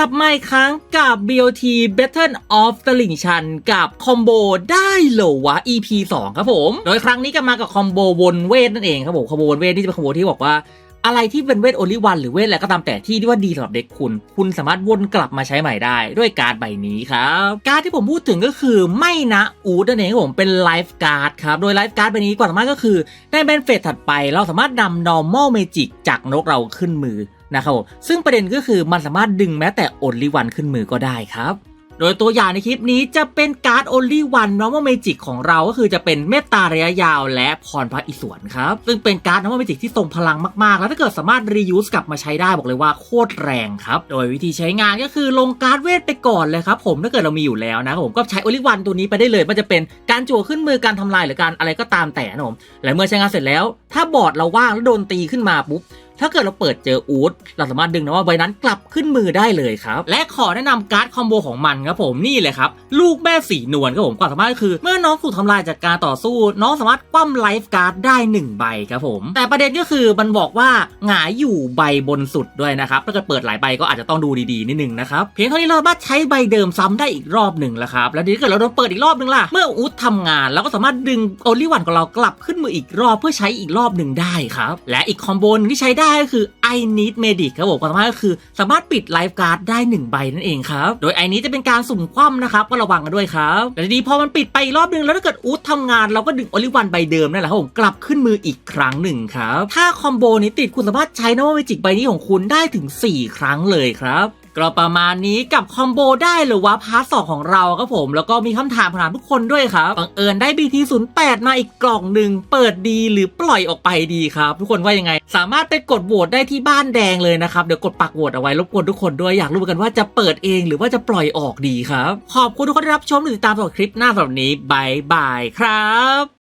ลับมาอีกครั้งกับ BOT Battle of ตลิ่งชันกับคอมโบได้เหรอวะ EP 2 ครับผม โดยครั้งนี้ก็มากับคอมโบวนเวทนั่นเองครับผม คอมโบวนเวทที่จะเป็นคอมโบที่บอกว่าอะไรที่เป็นเวทโอลิวันหรือเวทอะไรก็ตามแต่ที่ที่ว่าดีสำหรับเด็กคุณ คุณสามารถวนกลับมาใช้ใหม่ได้ด้วยการ์ดใบนี้ครับ การ์ดที่ผมพูดถึงก็คือไม่นะอูดนั่นเองครับผมเป็นไลฟ์การ์ดครับ โดยไลฟ์การ์ดใบนี้กว่าสามารถก็คือในเบนเฟสถัดไป เราสามารถนำ normal magic จากนกเราขึ้นมือ นะครับผมซึ่งประเด็นก็คือมันสามารถดึงแม้แต่ only one ขึ้นมือก็ได้ครับโดยตัวอย่างในคลิปนี้จะเป็นการ์ด only one normal magic ของเราก็คือจะเป็นเมตตาระยะยาวและพรพระอิศวรครับ ซึ่งเป็นการ์ด normal magic ที่ทรงพลังมาก ๆ แล้วถ้าเกิดสามารถ reuse กลับมาใช้ได้บอกเลยว่าโคตรแรงครับ โดยวิธีใช้งานก็คือลงการ์ดเวทไปก่อนเลยครับผมถ้าเกิดเรามีอยู่แล้วนะผมก็ใช้ only one ตัวนี้ไปได้เลย มันจะเป็นการจั่วขึ้นมือการทำลายหรือการอะไรก็ตามแต่นะผมและเมื่อใช้งานเสร็จแล้ว ถ้าบอร์ดเราว่างแล้วโดนตีขึ้นมาปุ๊บ ถ้าเกิดเราเปิดเจออูดเราสามารถดึงนะว่าใบนั้นกลับขึ้นมือได้เลยครับ และขอแนะนำการ์ดคอมโบของมันครับผมนี่เลยครับลูกแม่สีนวลครับผมความสามารถก็คือ เมื่อน้องถูกทำลายจากการต่อสู้ น้องสามารถคว่ำไลฟ์การ์ดได้ 1 ใบครับผมแต่ประเด็นก็คือมันบอกว่าหงายอยู่ใบบนสุดด้วยนะครับถ้าเกิดเปิดหลายใบก็อาจจะต้องดูดีๆนิดนึงนะครับเพียงเท่านี้เราสามารถใช้ใบเดิมซ้ำได้อีกรอบหนึ่งแล้วครับแล้วทีนี้ถ้าเกิดเราโดนเปิดอีกรอบหนึ่งล่ะเมื่ออูดทำงานเราก็สามารถดึงโอลิวันของเรากลับขึ้นมืออีกรอบเพื่อใช้อีกรอบหนึ่งได้ครับและอีกคอมโบนที่ใช้ได้ก็คือ I need medic ครับผมความสามารถก็คือ สามารถปิดไลฟ์การ์ดได้ 1 ใบนั่นเองครับ โดยไอนี้จะเป็นการสุ่มคว่ำนะครับก็ระวังกันด้วยครับแต่ทีนี้พอมันปิดไปอีกรอบหนึงแล้วถ้าเกิดอูดทำงานเราก็ดึงโอลิวันใบเดิมนั่นแหละครับผมกลับขึ้นมืออีกครั้งหนึ่งครับถ้าคอมโบนี้ติดคุณสามารถใช้นวมิจิกใบนี้ของคุณได้ถึง 4 ครั้งเลยครับ ก็ประมาณนี้กับคอมโบได้หรือว่าพาร์ทสองของเราครับผม แล้วก็มีคำถามถามทุกคนด้วยครับบังเอิญได้ BT08 มาอีกกล่องหนึ่งเปิดดีหรือปล่อยออกไปดีครับ ทุกคนว่ายังไง สามารถไปกดโหวตได้ที่บ้านแดงเลยนะครับ เดี๋ยวกดปักโหวตเอาไว้รบกวนทุกคนด้วยอยากรู้กันว่าจะเปิดเองหรือว่าจะปล่อยออกดีครับ ขอบคุณทุกคนที่รับชมหรือติดตามสำหรับคลิปหน้าสำหรับนี้บายบายครับ